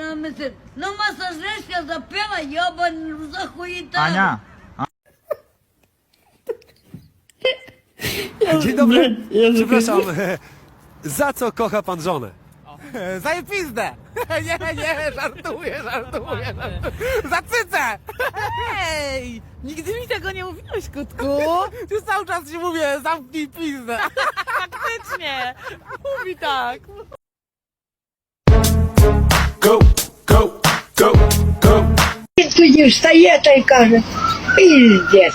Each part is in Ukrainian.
масажист на медицину. Ну масажистка запила, йобану захуїтала. Аня, Dzień dobry. Przepraszam, za co kocha pan żonę? Za jej pizdę! Nie, nie, żartuję, żartuję, żartuję. Za cycę! Ej, nigdy mi tego nie mówiłeś, kutku. Już cały czas ci mówię, zamknij pizdę! Faktycznie. Mówi tak. Go, go, go, go! Він тоді встає та й каже, піздець,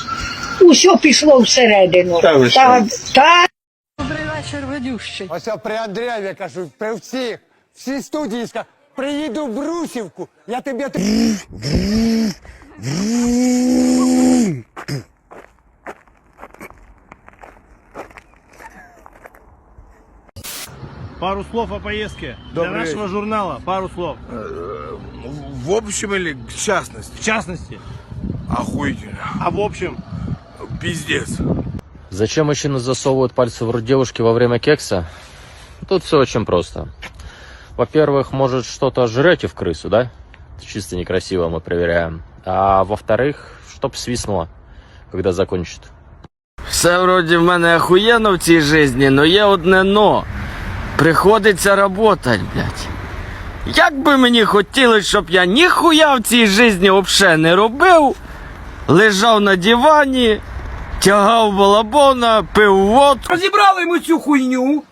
усе пішло всередину. Та, та, Добрий вечір, ведющий. Ось при Андрієві кажу, при всіх, всі студії, ска- приїду в Брусівку, я тобі... пару слов о поездке. Для нашего журнала пару слов. В общем или в частности? В частности. Охуительно. А в общем, Пиздец. Зачем мужчины засовывают пальцы в рот девушки во время кекса? Тут все очень просто. Во-первых, может что-то жрете в крысу, да? Чисто некрасиво мы проверяем. А во-вторых, чтоб свистнуло, когда закончит. Все вроді в мене охуєнно в цій житті, но є одне но. Приходиться работать, блядь. Як би мені хотілося, щоб я ніхуя в цій житті взагалі не робив, лежав на дивані, тягав балабона, пив водку. Розібрали ми цю хуйню,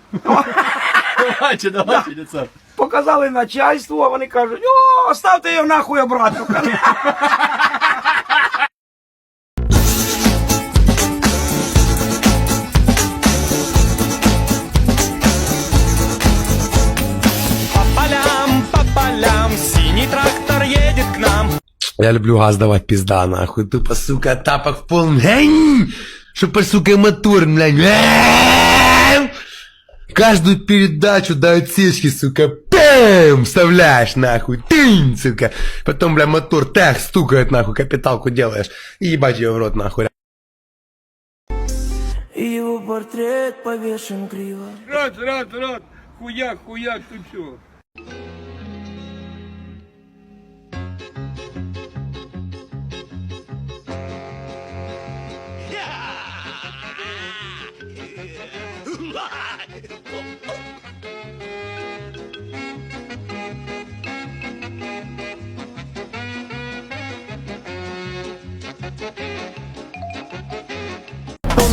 давайте, давайте, лица. показали начальству, а вони кажуть, о, ставте його нахуй обратно. Я люблю газ давать пизда, нахуй. Тупо, сука, тапок в пол. Эй! Чтобы, сука, мотор, блядь. Эм! Каждую передачу до отсечки, сука, пэм, вставляешь, нахуй, тынь, сука. Потом, бля, мотор так стукает, нахуй, капиталку делаешь. И ебать ее в рот, нахуй. Его портрет повешен криво. Раз, раз, раз. Хуяк, хуяк,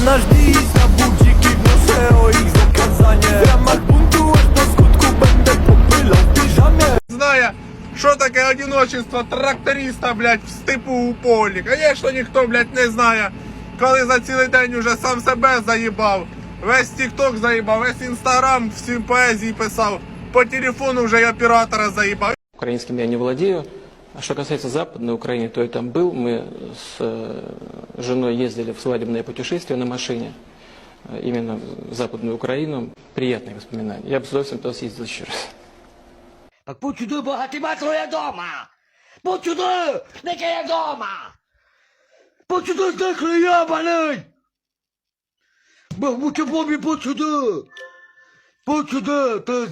Тут все. Наш дійсно будь-які несе їх заказання. Прямо бунтуєш по скутку, бенде попила в піжамі. Зная, що таке одиночество тракториста, блядь, в степу у полі. Конечно, ніхто, блядь, не знає, коли за цілий день уже сам себе заїбав. Весь тікток заїбав, весь інстаграм всім поезії писав. По телефону вже й оператора заїбав. Украинским я не владею. А что касается Западной Украины, то я там был. Мы с э, женой ездили в свадебное путешествие на машине. э, Именно в Западную Украину. Приятные воспоминания. Я бы с удовольствием туда съездил еще раз. Так будь сюди, багатима твоя дома. Будь сюди, нехай я дома. Будь сюди, нехай я, блядь. Будь бобі, будь сюди. Будь сюди, ти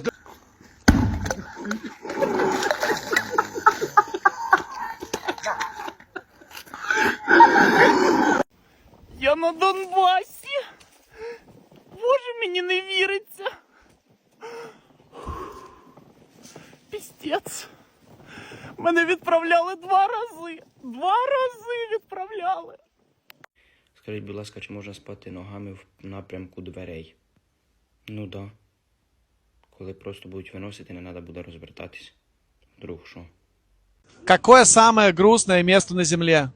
на Донбасі. Боже, мені не віриться. Пістець. Мене відправляли два рази. Два рази відправляли. Скажіть, будь ласка, чи можна спати ногами в напрямку дверей? Ну да. Коли просто будуть виносити, не треба буде розвертатись. Вдруг що? Какое самое грустное место на земле?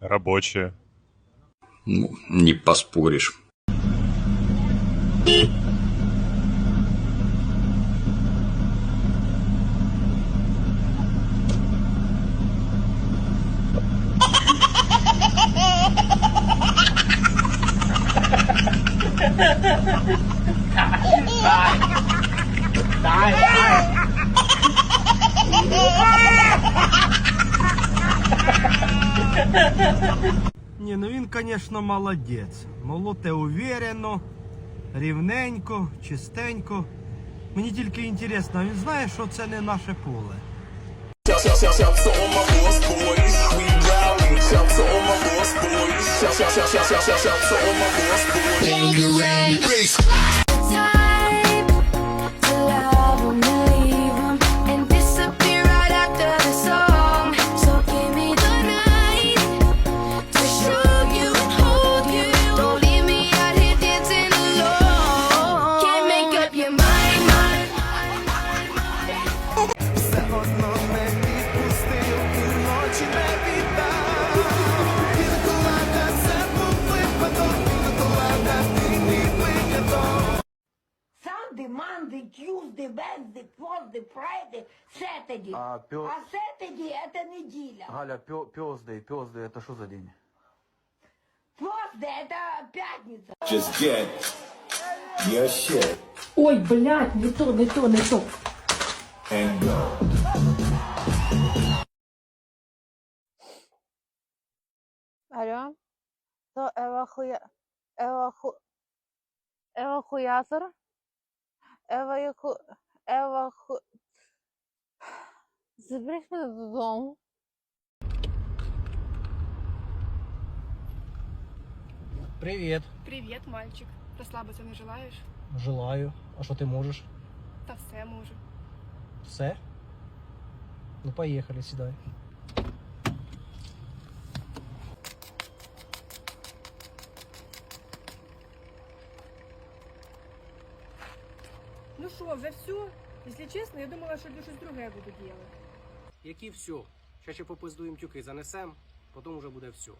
Рабочие. Ну, не поспориш. Ні, ну він, звісно, молодець. Молоте уверенно, рівненько, чистенько. Мені тільки інтересно, він знає, що це не наше поле. Sunday, Monday, Tuesday, Wednesday, Thursday, Friday, Saturday. А, пё- А Saturday это неделя. Галя, пёздый, пёздый, это что за день? Thursday это пятница. Ой, блядь, не то, не то, не то. Алло? То евахуя... Еваху... Евакуатор? Еваку... Еваку... Заберіть мене додому. Привіт. Привіт, мальчик. Розслабитися не желаєш? Желаю. А що ти можеш? Та все можу. Все? Ну, поїхали, сідай. Ну що, вже все? Якщо чесно, я думала, що щось друге буду робити. Які все? Ще ще попиздуємо тюки занесем, потім вже буде все.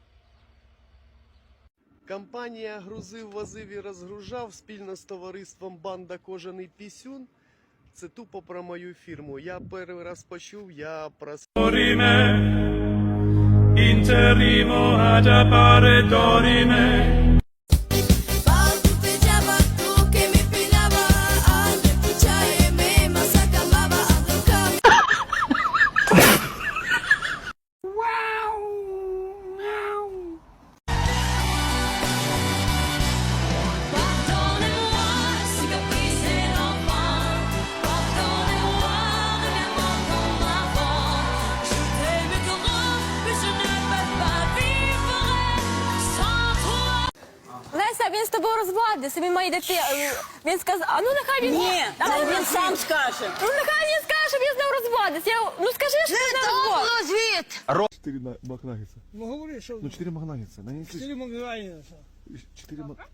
Компанія грузив, возив і розгружав спільно з товариством Банда Кожаний Пісюн. Це тупо про мою фірму. Я перший раз почув, я про Baldu з розводиться, має дитину. Він сказав, а ну нехай він... Ні, він сам скаже. Ну нехай він скаже, що він з ним розводиться. Я, ну скажи, що він з ним розводиться. Чотири макнагетса. Ну говори, що Ну, чотири макнагетса. На чотири магазини. Чотири мак...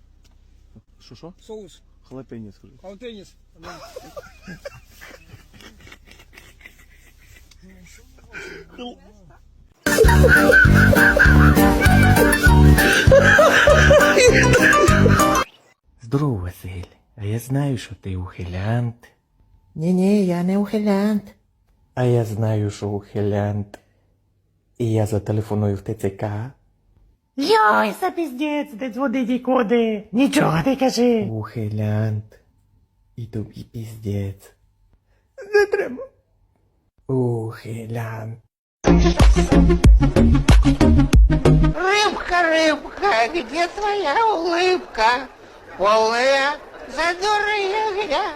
Що, що? Соус, Халапеньо, скажи. колотеніс. Здорово, Василь. А я знаю, що ти ухилянт. Ні-ні, я не ухилянт. А я знаю, що ухилянт. І я зателефоную в ТЦК. Йой, за піздець, де дзвонить і коди. Нічого не кажи. Ухилянт. І тобі піздець. Не треба. Ухилянт. Рыбка, рыбка, где твоя улыбка? Полная задурья.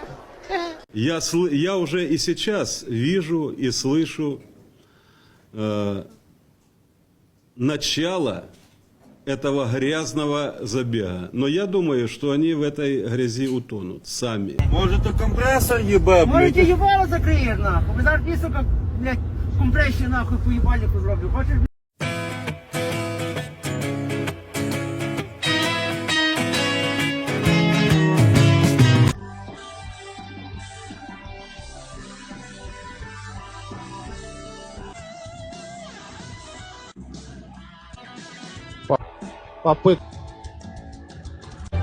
Я, сл- я уже и сейчас вижу и слышу э, начало этого грязного забега. Но я думаю, что они в этой грязи утонут сами. Може, то компресор їбе, Може, ти їбало закриєш, нахуй. Ми зараз ті, сука, блядь, компресію, нахуй, по їбальнику зроблю. Хочеш,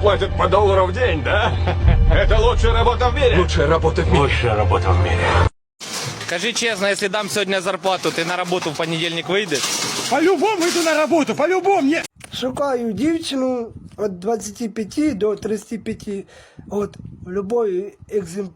Платят по доллару в день, да? Это лучшая работа в мире. Лучшая работа в мире. Лучшая работа в мире. Скажи честно, если дам сегодня зарплату, ты на работу в понедельник выйдешь? По-любому йду на роботу, по-любому, ні. Шукаю дівчину від 25 до 35. От, в любой екзем...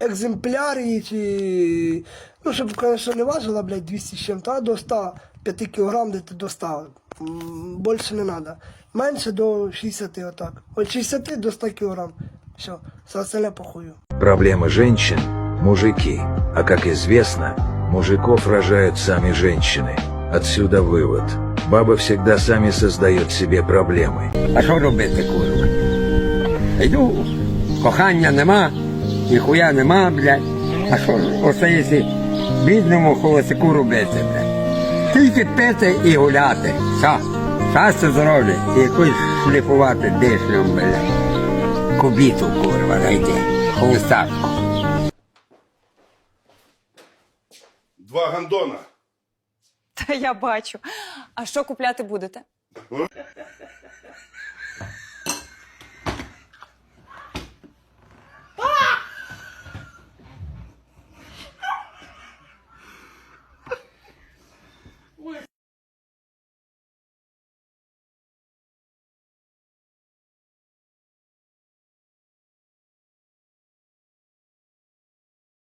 екземплярі чи. Ну, щоб, звісно, не важила, блядь, 200 з чим-то, а до 100, 5 кілограм, де ти до 100. М, Більше не треба. Менше до 60 отак. От 60 до 100 кілограм. Все, все остальне похую. Проблема женщин – мужики. А как известно, мужиков рожают сами женщины. Отсюда вывод. Баба всегда сами создает себе проблемы. А що робити, курва? Йду, кохання нема, ніхуя нема, блядь. А що ж остається бідному холостяку робити, блядь? Тільки пити і гуляти. Все. Щастя, здоров'я і якусь шліфувати дишням, блядь. Кубіту, курва, найди. Холостачку. Два гандона. Та я бачу. А що купляти будете?